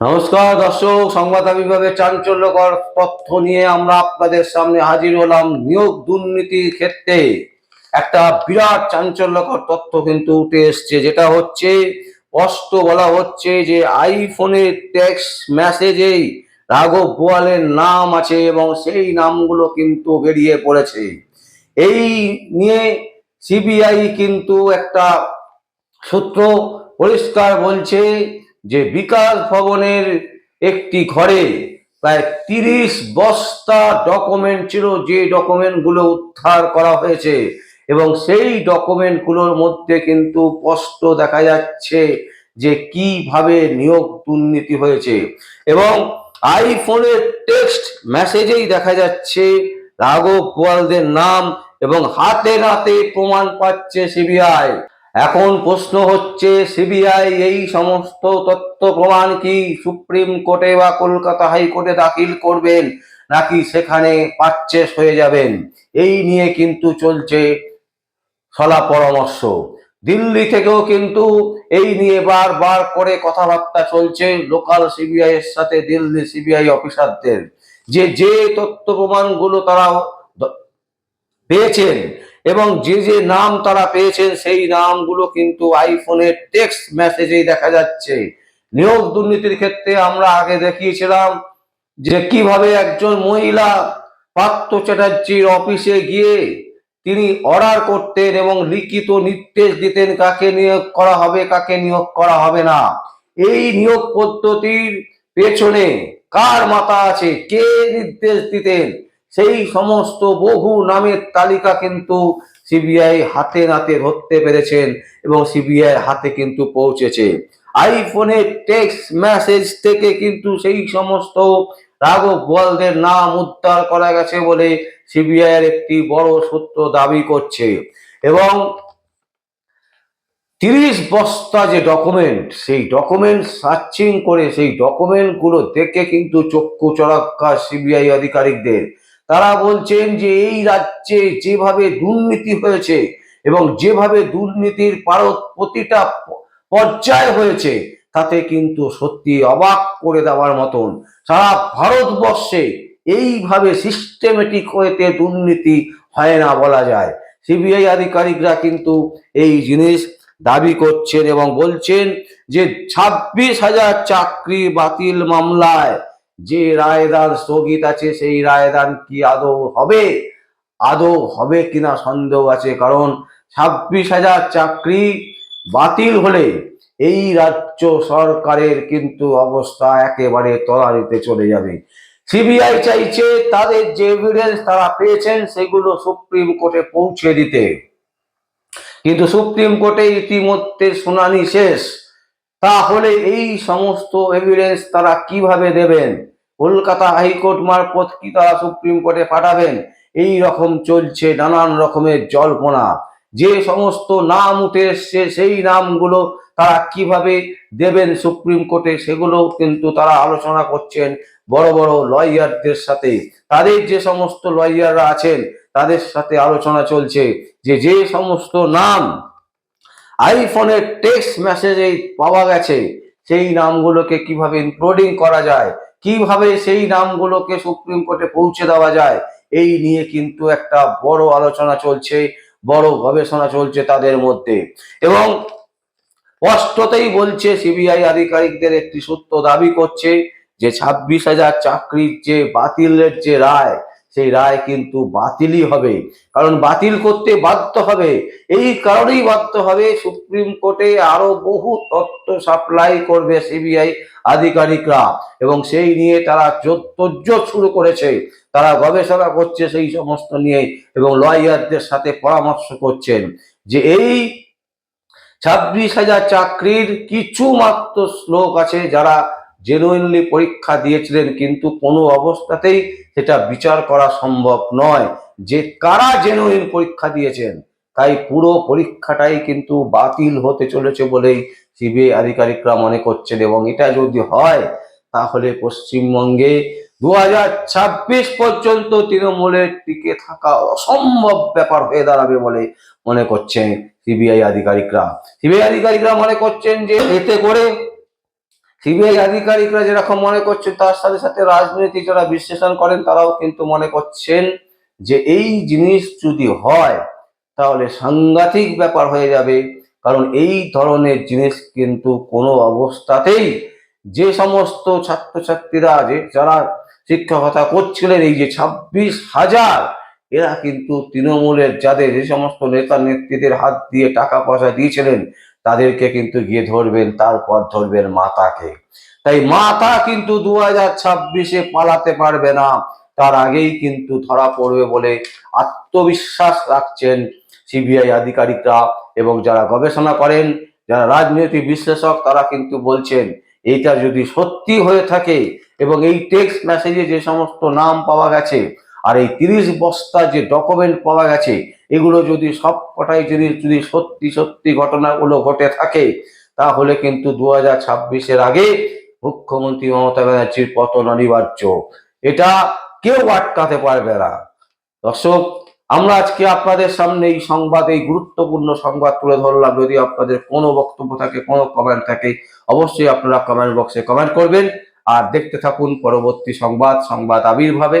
নমস্কার দর্শক, সংবাদ বিভাগের চাঞ্চল্যকর তথ্য নিয়ে আমরা আপনাদের সামনে হাজির হলাম নিয়োগ দুর্নীতির ক্ষেত্রে। একটা বিরাট চাঞ্চল্যকর তথ্য কিন্তু উঠে এসছে, যেটা হচ্ছে, স্পষ্ট বলা হচ্ছে যে আইফোনের টেক্সট মেসেজেই রাঘব বোয়ালের নাম আছে এবং সেই নামগুলো কিন্তু বেরিয়ে পড়েছে। এই নিয়ে সিবিআই কিন্তু একটা সূত্র পরিষ্কার বলছে যে বিকাশ ভবনের একটি ঘরে প্রায় তিরিশ বস্তা ডকুমেন্ট ছিল, যে ডকুমেন্টগুলো উদ্ধার করা হয়েছে এবং সেই ডকুমেন্টগুলোর মধ্যে কিন্তু স্পষ্ট দেখা যাচ্ছে যে কীভাবে নিয়োগ দুর্নীতি হয়েছে এবং আইফোনের টেক্সট মেসেজেই দেখা যাচ্ছে রাঘব বোয়ালদের নাম এবং হাতে নাতে প্রমাণ পাচ্ছে সিবিআই। এখন প্রশ্ন হচ্ছে, সিবিআই এই সমস্ত তথ্য প্রমাণ কি সুপ্রিম কোর্টে বা কলকাতা হাইকোর্টে দাখিল করবেন, নাকি সেখানে পাচ্ছেস হয়ে যাবেন? এই নিয়ে কিন্তু চলছে সলা পরামর্শ। দিল্লি থেকেও কিন্তু এই নিয়ে বারবার করে কথাবার্তা চলছে লোকাল সিবিআই এর সাথে, দিল্লি সিবিআই অফিসারদের। যে যে তথ্য প্রমাণগুলো তারা পেয়েছেন এবং যে যে নাম তারা পেয়েছেন, সেই নামগুলো কিন্তু আইফোনের টেক্সট মেসেজেই দেখা যাচ্ছে। নিয়োগ দুর্নীতির ক্ষেত্রে আমরা আগে দেখিয়েছিলাম যে কীভাবে একজন মহিলা পার্থ চ্যাটার্জির অফিসে গিয়ে তিনি অর্ডার করতেন এবং লিখিত নির্দেশ দিতেন কাকে নিয়োগ করা হবে, কাকে নিয়োগ করা হবে না। এই নিয়োগ পদ্ধতির পেছনে কার মাথা আছে? কে নির্দেশ দিতেন? সেই সমস্ত বহু নামের তালিকা কিন্তু সিবিআই হাতে নাতে ধরতে পেরেছেন এবং সিবিআই হাতে কিন্তু পৌঁছেছে। আইফোনের টেক্সট মেসেজ থেকে কিন্তু সেই সমস্ত রাঘব বোয়ালদের নাম উদ্ধার করা গেছে বলে সিবিআই এর একটি বড় সূত্র দাবি করছে। এবং তিরিশ বস্তা যে ডকুমেন্ট সেই ডকুমেন্ট সার্চিং করে সেই ডকুমেন্টগুলো দেখে কিন্তু চক্ষু চড়াক্কা সিবিআই আধিকারিকদের তারা বলছেন যে এই রাজ্যে যেভাবে দুর্নীতি হয়েছে এবং যেভাবে দুর্নীতির পারত প্রতিটা পর্যায় হয়েছে, তাতে কিন্তু সত্যি অবাক করে দেওয়ার মতন। সারা ভারতবর্ষে এইভাবে সিস্টেমেটিক হয়েতে দুর্নীতি হয় না বলা যায়। সিবিআই আধিকারিকরা কিন্তু এই জিনিস দাবি করছেন এবং বলছেন যে ছাব্বিশ হাজার চাকরি বাতিল মামলায় যে রায়দান স্থগিত আছে, সেই রায়দান কি আদৌ হবে? আদৌ হবে কিনা সন্দেহ আছে, কারণ ছাব্বিশ হাজার চাকরি বাতিল হলে এই রাজ্য সরকারের কিন্তু অবস্থা একেবারে তলানিতে চলে যাবে। সিবিআই চাইছে তাদের যে এভিডেন্স তারা পেয়েছেন, সেগুলো সুপ্রিম কোর্টে পৌঁছে দিতে। কিন্তু সুপ্রিম কোর্টে ইতিমধ্যে শুনানি শেষ। তাহলে এই সমস্ত এভিডেন্স তারা কীভাবে দেবেন? কলকাতা হাইকোর্ট মারফত কি তারা সুপ্রিম কোর্টে পাঠাবেন? এই রকম চলছে নানান রকমের জল্পনা। যে সমস্ত নাম উঠে এসছে, সেই নামগুলো তারা কীভাবে দেবেন সুপ্রিম কোর্টে, সেগুলো কিন্তু তারা আলোচনা করছেন বড় বড় লয়ারদের সাথে। তাদের যে সমস্ত লয়াররা আছেন, তাদের সাথে আলোচনা চলছে যে যে সমস্ত নাম আইফোনের টেক্সট মেসেজে পাওয়া গেছে। সেই নামগুলোকে কীভাবে ইনক্লুডিং করা যায়? কীভাবে সেই নামগুলোকে সুপ্রিম কোর্টে পৌঁছে দেওয়া যায়? এই নিয়ে কিন্তু একটা বড় আলোচনা চলছে, বড় গবেষণা চলছে তাদের মধ্যে। এবং স্পষ্টতেই বলছে সিবিআই আধিকারিকদের একটি সূত্র দাবি করছে যে ছাব্বিশ হাজার চাকরির যে বাতিলের যে রায় সেই রায় কিন্তু বাতিলই হবে। কারণ বাতিল করতে বাধ্য হবে। এই কারণেই বাধ্য হবে। সুপ্রিম কোর্টে আরও বহু তথ্য সাপ্লাই করবে সিবিআই আধিকারিকরা। এবং সেই নিয়ে তারা তোজ্জোর শুরু করেছে। তারা গবেষণা করছে সেই সমস্ত নিয়ে এবং লয়ারদের সাথে পরামর্শ করছেন যে এই ছাব্বিশ হাজার চাকরির কিছু মাত্র লোক আছে যারা জেনুইনলি পরীক্ষা দিয়েছিলেন, কিন্তু কোনো অবস্থাতেই সেটা বিচার করা সম্ভব নয়। যে কারা জেনুইন পরীক্ষা দিয়েছেন, তাই পুরো পরীক্ষাটাই কিন্তু বাতিল হতে চলেছে বলেই সিবিআই আধিকারিকরা মনে করছেন, এবং এটা যদি হয়, তাহলে পশ্চিমবঙ্গে দু হাজার ছাব্বিশ পর্যন্ত তৃণমূলের টিকে থাকা অসম্ভব ব্যাপার হয়ে দাঁড়াবে বলে মনে করছেন সিবিআই আধিকারিকরা। সিবিআই আধিকারিকরা মনে করছেন যে এতে করে সিবিআই আধিকারিকরা যেরকম মনে করছেন, তার সাথে সাথে রাজনীতি যারা বিশ্লেষণ করেন, তারাও কিন্তু মনে করছেন যে এই জিনিস যদি হয়, তাহলে সাংঘাতিক ব্যাপার হয়ে যাবে। কারণ এই ধরনের জিনিস কিন্তু কোনো অবস্থাতেই যে সমস্ত ছাত্রছাত্রীরা, যে যারা শিক্ষকতা করছিলেন, এই যে ছাব্বিশ হাজার, এরা কিন্তু তৃণমূলের যাদের যে সমস্ত নেতা নেত্রীদের হাত দিয়ে টাকা পয়সা দিয়েছিলেন তাদেরকে কিন্তু গিয়ে ধরবেন, তারপর ধরবেন মাতাকে। তাই মাতা কিন্তু দু হাজার ছাব্বিশে পালাতে পারবে না। তার আগেই কিন্তু ধরা পড়বে বলে আত্মবিশ্বাস রাখছেন সিবিআই আধিকারিকরা এবং যারা গবেষণা করেন, যারা রাজনৈতিক বিশ্লেষক, তারা কিন্তু বলছেন, এইটা যদি সত্যি হয়ে থাকে এবং এই টেক্সট মেসেজে যে সমস্ত নাম পাওয়া গেছে আর এই তিরিশ বস্তা যে ডকুমেন্ট পাওয়া গেছে, এগুলো যদি সব কটাই জিনিস যদি সত্যি সত্যি ঘটনাগুলো ঘটে থাকে, তাহলে কিন্তু দু হাজার ছাব্বিশের আগে মুখ্যমন্ত্রী মমতা ব্যানার্জির পতন অনিবার্য। এটা কেউ আটকাতে পারবে না। দর্শক, আমরা আজকে আপনাদের সামনে এই সংবাদ, এই গুরুত্বপূর্ণ সংবাদ তুলে ধরলাম। যদি আপনাদের কোনো বক্তব্য থাকে, কোনো কমেন্ট থাকে, অবশ্যই আপনারা কমেন্ট বক্সে কমেন্ট করবেন। আর দেখতে থাকুন পরবর্তী সংবাদ সংবাদ আবির্ভাবে।